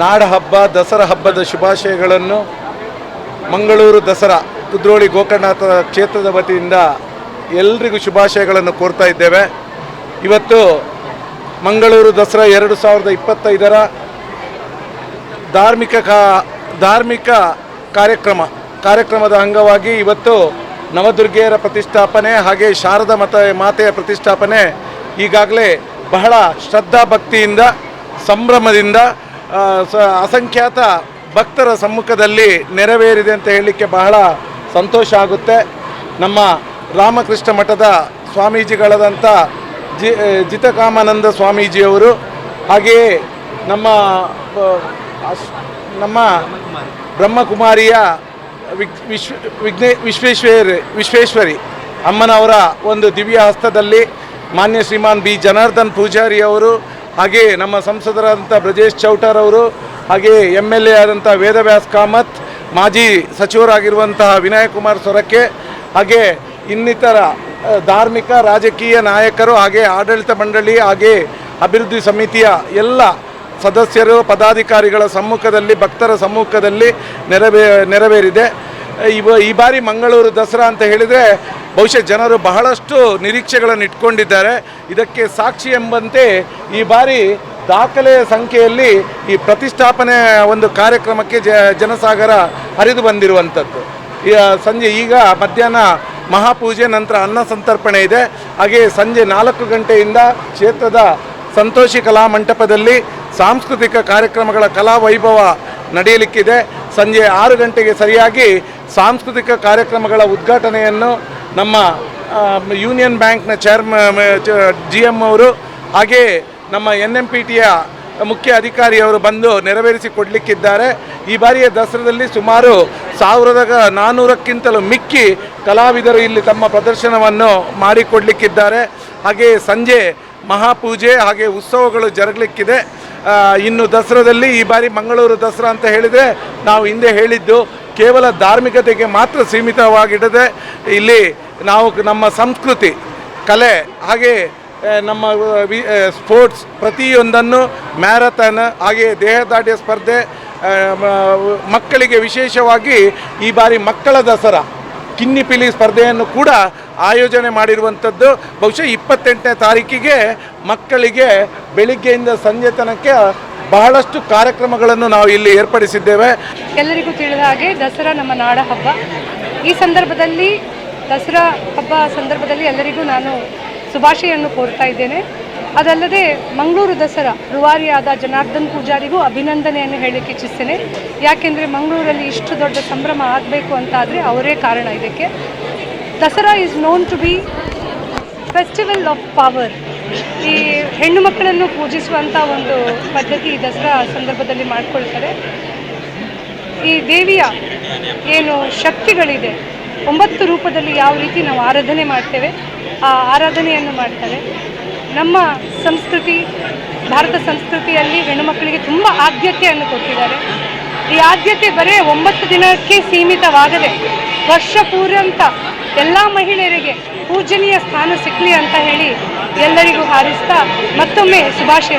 ನಾಡ ಹಬ್ಬ, ದಸರಾ ಹಬ್ಬದ ಶುಭಾಶಯಗಳನ್ನು ಮಂಗಳೂರು ದಸರಾ, ಕುದ್ರೋಳಿ ಗೋಕರ್ಣನಾಥ ಕ್ಷೇತ್ರದ ವತಿಯಿಂದ ಎಲ್ರಿಗೂ ಶುಭಾಶಯಗಳನ್ನು ಕೋರ್ತಾ ಇದ್ದೇವೆ. ಇವತ್ತು ಮಂಗಳೂರು ದಸರಾ ಎರಡು ಸಾವಿರದ ಇಪ್ಪತ್ತೈದರ ಧಾರ್ಮಿಕ ಕಾ, ಧಾರ್ಮಿಕ ಕಾರ್ಯಕ್ರಮ, ಕಾರ್ಯಕ್ರಮದ ಅಂಗವಾಗಿ ಇವತ್ತು ನವದುರ್ಗೆಯರ ಪ್ರತಿಷ್ಠಾಪನೆ ಹಾಗೆ ಶಾರದಾ ಮತ, ಮಾತೆಯ ಪ್ರತಿಷ್ಠಾಪನೆ ಈಗಾಗಲೇ ಬಹಳ ಶ್ರದ್ಧಾ ಭಕ್ತಿಯಿಂದ ಸಂಭ್ರಮದಿಂದ ಅಸಂಖ್ಯಾತ ಭಕ್ತರ ಸಮ್ಮುಖದಲ್ಲಿ ನೆರವೇರಿದೆ ಅಂತ ಹೇಳಲಿಕ್ಕೆ ಬಹಳ ಸಂತೋಷ ಆಗುತ್ತೆ. ನಮ್ಮ ರಾಮಕೃಷ್ಣ ಮಠದ ಸ್ವಾಮೀಜಿಗಳಾದಂಥ ಜಿ ಜಿತಕಾಮಾನಂದ ಸ್ವಾಮೀಜಿಯವರು, ಹಾಗೆಯೇ ನಮ್ಮ ನಮ್ಮ ಬ್ರಹ್ಮಕುಮಾರಿಯ ವಿಶ್ವ, ವಿಘ್ನೇ, ವಿಶ್ವೇಶ್ವರಿ ವಿಶ್ವೇಶ್ವರಿ ಅಮ್ಮನವರ ಒಂದು ದಿವ್ಯ ಹಸ್ತದಲ್ಲಿ ಮಾನ್ಯ ಶ್ರೀಮಾನ್ ಬಿ. ಜನಾರ್ದನ್ ಪೂಜಾರಿ ಅವರು ಹಾಗೆ ನಮ್ಮ ಸಂಸದರಾದಂಥ ಬ್ರಜೇಶ್ ಚೌಟಾರ್ ಅವರು, ಹಾಗೆ ಎಂ ಎಲ್ ಎ ಆದಂಥ ವೇದವ್ಯಾಸ್ ಕಾಮತ್, ಮಾಜಿ ಸಚಿವರಾಗಿರುವಂತಹ ವಿನಯ್ ಕುಮಾರ್ ಸೊರಕೆ, ಹಾಗೆ ಇನ್ನಿತರ ಧಾರ್ಮಿಕ ರಾಜಕೀಯ ನಾಯಕರು, ಹಾಗೆ ಆಡಳಿತ ಮಂಡಳಿ, ಹಾಗೆ ಅಭಿವೃದ್ಧಿ ಸಮಿತಿಯ ಎಲ್ಲ ಸದಸ್ಯರು, ಪದಾಧಿಕಾರಿಗಳ ಸಮ್ಮುಖದಲ್ಲಿ, ಭಕ್ತರ ಸಮ್ಮುಖದಲ್ಲಿ ನೆರವೇ, ನೆರವೇರಿದೆ. ಈ ಬಾರಿ ಮಂಗಳೂರು ದಸರಾ ಅಂತ ಹೇಳಿದರೆ ಬಹುಶಃ ಜನರು ಬಹಳಷ್ಟು ನಿರೀಕ್ಷೆಗಳನ್ನು ಇಟ್ಕೊಂಡಿದ್ದಾರೆ. ಇದಕ್ಕೆ ಸಾಕ್ಷಿ ಎಂಬಂತೆ ಈ ಬಾರಿ ದಾಖಲೆಯ ಸಂಖ್ಯೆಯಲ್ಲಿ ಈ ಪ್ರತಿಷ್ಠಾಪನೆ ಒಂದು ಕಾರ್ಯಕ್ರಮಕ್ಕೆ ಜನಸಾಗರ ಹರಿದು ಬಂದಿರುವಂಥದ್ದು. ಸಂಜೆ ಈಗ ಮಧ್ಯಾಹ್ನ ಮಹಾಪೂಜೆ ನಂತರ ಅನ್ನ ಸಂತರ್ಪಣೆ ಇದೆ. ಹಾಗೆ ಸಂಜೆ ನಾಲ್ಕು ಗಂಟೆಯಿಂದ ಕ್ಷೇತ್ರದ ಸಂತೋಷಿ ಕಲಾ ಮಂಟಪದಲ್ಲಿ ಸಾಂಸ್ಕೃತಿಕ ಕಾರ್ಯಕ್ರಮಗಳ ಕಲಾ ವೈಭವ ನಡೆಯಲಿಕ್ಕಿದೆ. ಸಂಜೆ ಆರು ಗಂಟೆಗೆ ಸರಿಯಾಗಿ ಸಾಂಸ್ಕೃತಿಕ ಕಾರ್ಯಕ್ರಮಗಳ ಉದ್ಘಾಟನೆಯನ್ನು ನಮ್ಮ ಯೂನಿಯನ್ ಬ್ಯಾಂಕ್ನ ಚೇರ್ಮ ಜಿ ಎಂ ಅವರು ಹಾಗೆಯೇ ನಮ್ಮ ಎನ್ ಎಂ ಪಿ ಟಿಯ ಮುಖ್ಯ ಅಧಿಕಾರಿಯವರು ಬಂದು ನೆರವೇರಿಸಿ ಕೊಡಲಿಕ್ಕಿದ್ದಾರೆ. ಈ ಬಾರಿಯ ದಸರಾದಲ್ಲಿ ಸುಮಾರು ಸಾವಿರದ ನಾನ್ನೂರಕ್ಕಿಂತಲೂ ಮಿಕ್ಕಿ ಕಲಾವಿದರು ಇಲ್ಲಿ ತಮ್ಮ ಪ್ರದರ್ಶನವನ್ನು ಮಾಡಿಕೊಡಲಿಕ್ಕಿದ್ದಾರೆ. ಹಾಗೆಯೇ ಸಂಜೆ ಮಹಾಪೂಜೆ ಹಾಗೆ ಉತ್ಸವಗಳು ಜರುಗಲಿಕ್ಕಿದೆ. ಇನ್ನು ದಸರಾದಲ್ಲಿ ಈ ಬಾರಿ ಮಂಗಳೂರು ದಸರಾ ಅಂತ ಹೇಳಿದರೆ ನಾವು ಹಿಂದೆ ಹೇಳಿದ್ದು ಕೇವಲ ಧಾರ್ಮಿಕತೆಗೆ ಮಾತ್ರ ಸೀಮಿತವಾಗಿಡದೆ ಇಲ್ಲಿ ನಾವು ನಮ್ಮ ಸಂಸ್ಕೃತಿ, ಕಲೆ, ಹಾಗೆ ನಮ್ಮ ಸ್ಪೋರ್ಟ್ಸ್ ಪ್ರತಿಯೊಂದನ್ನು ಮ್ಯಾರಥಾನ್, ಹಾಗೆ ದೇಹದಾಢ್ಯ ಸ್ಪರ್ಧೆ ಮಕ್ಕಳಿಗೆ ವಿಶೇಷವಾಗಿ ಈ ಬಾರಿ ಮಕ್ಕಳ ದಸರಾ ಕಿನ್ನಿಪಿಲಿ ಸ್ಪರ್ಧೆಯನ್ನು ಕೂಡ ಆಯೋಜನೆ ಮಾಡಿರುವಂಥದ್ದು. ಬಹುಶಃ ಇಪ್ಪತ್ತೆಂಟನೇ ತಾರೀಕಿಗೆ ಮಕ್ಕಳಿಗೆ ಬೆಳಿಗ್ಗೆಯಿಂದ ಸಂಜೆ ತನಕ ಬಹಳಷ್ಟು ಕಾರ್ಯಕ್ರಮಗಳನ್ನು ನಾವು ಇಲ್ಲಿ ಏರ್ಪಡಿಸಿದ್ದೇವೆ. ಎಲ್ಲರಿಗೂ ತಿಳಿದ ಹಾಗೆ ದಸರಾ ನಮ್ಮ ನಾಡ ಹಬ್ಬ. ಈ ಸಂದರ್ಭದಲ್ಲಿ ದಸರಾ ಹಬ್ಬ ಸಂದರ್ಭದಲ್ಲಿ ಎಲ್ಲರಿಗೂ ನಾನು ಶುಭಾಶಯನ್ನು ಕೋರ್ತಾ ಇದ್ದೇನೆ. ಅದಲ್ಲದೆ ಮಂಗಳೂರು ದಸರಾ, ರುವಾರಿಯಾದ ಜನಾರ್ದನ್ ಪೂಜಾರಿಗೂ ಅಭಿನಂದನೆಯನ್ನು ಹೇಳಲಿಕ್ಕೆ ಇಚ್ಛಿಸ್ತೇನೆ. ಯಾಕೆಂದರೆ ಮಂಗಳೂರಲ್ಲಿ ಇಷ್ಟು ದೊಡ್ಡ ಸಂಭ್ರಮ ಆಗಬೇಕು ಅಂತ ಆದರೆ ಅವರೇ ಕಾರಣ ಇದಕ್ಕೆ. Dasara is known to be festival of power ಈ ಹೆಣ್ಣು ಮಕ್ಕಳನ್ನು ಪೂಜಿಸುವಂಥ ಒಂದು ಪದ್ಧತಿ ದಸರಾ ಸಂದರ್ಭದಲ್ಲಿ ಮಾಡ್ಕೊಳ್ತಾರೆ. ಈ ದೇವಿಯ ಏನು ಶಕ್ತಿಗಳಿದೆ, ಒಂಬತ್ತು ರೂಪದಲ್ಲಿ ಯಾವ ರೀತಿ ನಾವು ಆರಾಧನೆ ಮಾಡ್ತೇವೆ, ಆ ಆರಾಧನೆಯನ್ನು ಮಾಡ್ತಾರೆ ನಮ್ಮ ಸಂಸ್ಕೃತಿ, ಭಾರತ ಸಂಸ್ಕೃತಿಯಲ್ಲಿ ಹೆಣ್ಣುಮಕ್ಕಳಿಗೆ ತುಂಬ ಆದ್ಯತೆಯನ್ನು ಕೊಟ್ಟಿದ್ದಾರೆ. ಈ ಆದ್ಯತೆ ಬರೀ ಒಂಬತ್ತು ದಿನಕ್ಕೆ ಸೀಮಿತವಾಗದೆ ವರ್ಷ ಪೂರ್ಯಂತ ಎಲ್ಲ ಮಹಿಳೆಯರಿಗೆ ಪೂಜನೀಯ ಸ್ಥಾನ ಸಿಕ್ಕಲಿ ಅಂತ ಹೇಳಿ ಎಲ್ಲರಿಗೂ ಹಾರಿಸ್ತಾ ಮತ್ತೊಮ್ಮೆ ಶುಭಾಶಯ